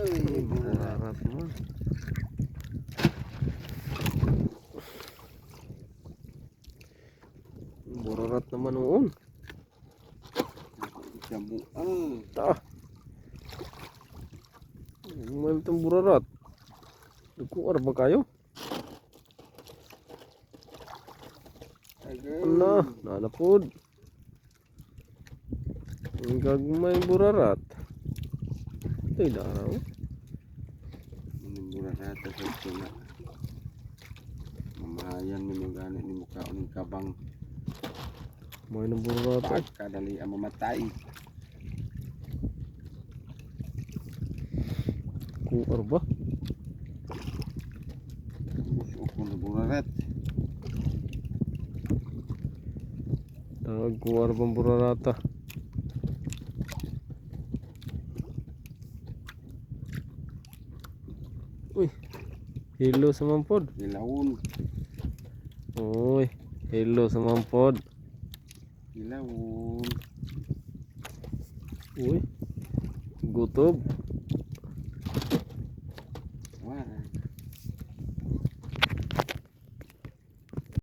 Ay, burarat. Burarat naman. Noon. Jamuan. Ta. Mahal itong burarat. Nagkuar ba kayo? Ala, nanapod. Ang gagmay burarat. Ay, daraw. Ini burarat sa ito na. Mamahayan mo yung gani ni mukha o ng kabang. May ng burarat. ay. Pagkadali ang mamatay. Kuar ba? Gusto ko na burarat. Nagkuar bang burarata? Uy, hello sa mampod. Ilawon. Uy, hello sa mampod. Ilawon. Uy, gutob. Wala.